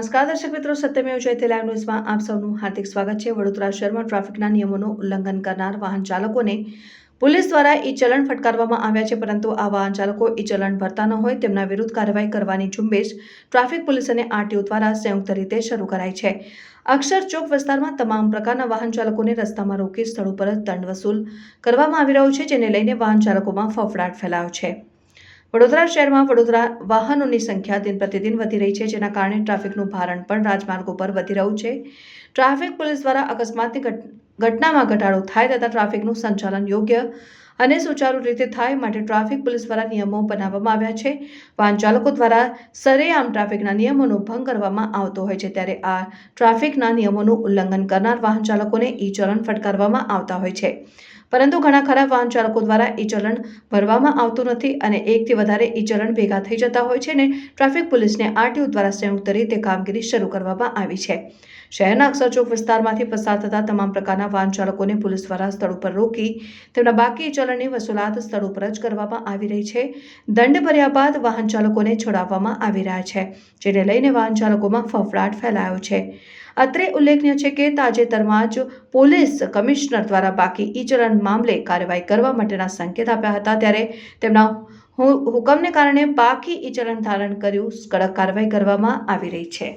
નમસ્કાર દર્શક મિત્રો, સત્યમેવ જયતે લાઈવ ન્યૂઝમાં આપ સૌનું હાર્દિક સ્વાગત છે. વડોદરા શહેરમાં ટ્રાફિકના નિયમોનું ઉલ્લંઘન કરનાર વાહન ચાલકોને પોલીસ દ્વારા ઈ ચલણ ફટકારવામાં આવ્યા છે, પરંતુ આ વાહન ચાલકો ઈ ચલણ ભરતા ન હોય તેમના વિરુદ્ધ કાર્યવાહી કરવાની ઝુંબેશ ટ્રાફિક પોલીસ અને આરટીઓ દ્વારા સંયુક્ત રીતે શરૂ કરાઈ છે. અક્ષર ચોક વિસ્તારમાં તમામ પ્રકારના વાહન ચાલકોને રસ્તામાં રોકી સ્થળ ઉપર દંડ વસૂલ કરવામાં આવી રહ્યો છે, જેને લઈને વાહન ચાલકોમાં ફફડાટ ફેલાયો છે. વડોદરા શહેરમાં વડોદરા વાહનોની સંખ્યા દિન પ્રતિદિન વધી રહી છે, જેના કારણે ટ્રાફિકનું ભારણ પણ રાજમાર્ગો પર વધી રહ્યું છે. ટ્રાફિક પોલીસ દ્વારા અકસ્માતની ઘટ- ઘટનામાં ઘટાડો થાય તથા ટ્રાફિકનું સંચાલન યોગ્ય અને સુચારુ રીતે થાય માટે ટ્રાફિક પોલીસ દ્વારા નિયમો બનાવવામાં આવ્યા છે. વાહન ચાલકો દ્વારા સરેઆમ ટ્રાફિકના નિયમોનો ભંગ કરવામાં આવતો હોય છે, ત્યારે આ ટ્રાફિકના નિયમોનું ઉલ્લંઘન કરનાર વાહન ચાલકોને ઈ ચલણ ફટકારવામાં આવતા હોય છે. પરંતુ ઘણા ખરા વાહન ચાલકો દ્વારા ઈ ચલણ ભરવામાં આવતું નથી અને એકથી વધારે ઈ ચલણ ભેગા થઈ જતા હોય છે ને ટ્રાફિક પોલીસને આરટીઓ દ્વારા સંયુક્ત રીતે કામગીરી શરૂ કરવામાં આવી છે. શહેરના અક્ષર ચોક વિસ્તારમાંથી પસાર થતા તમામ પ્રકારના વાહન ચાલકોને પોલીસ દ્વારા સ્થળ ઉપર રોકી તેમના બાકી ચલણની વસૂલાત સ્થળ ઉપર જ કરવામાં આવી રહી છે. દંડ ભર્યા બાદ વાહન ચાલકોને છોડાવવામાં આવી રહ્યા છે, જેને લઈને વાહન ચાલકોમાં ફફડાટ ફેલાયો છે. અત્રે ઉલ્લેખનીય છે કે તાજેતરમાં જ પોલીસ કમિશનર દ્વારા બાકી ઈ ચલણ મામલે કાર્યવાહી કરવા માટેના સંકેત આપ્યા હતા. ત્યારે તેમના હુકમને કારણે બાકી ઈ ચલણ ધારણ કર્યું. કડક કાર્યવાહી કરવામાં આવી રહી છે.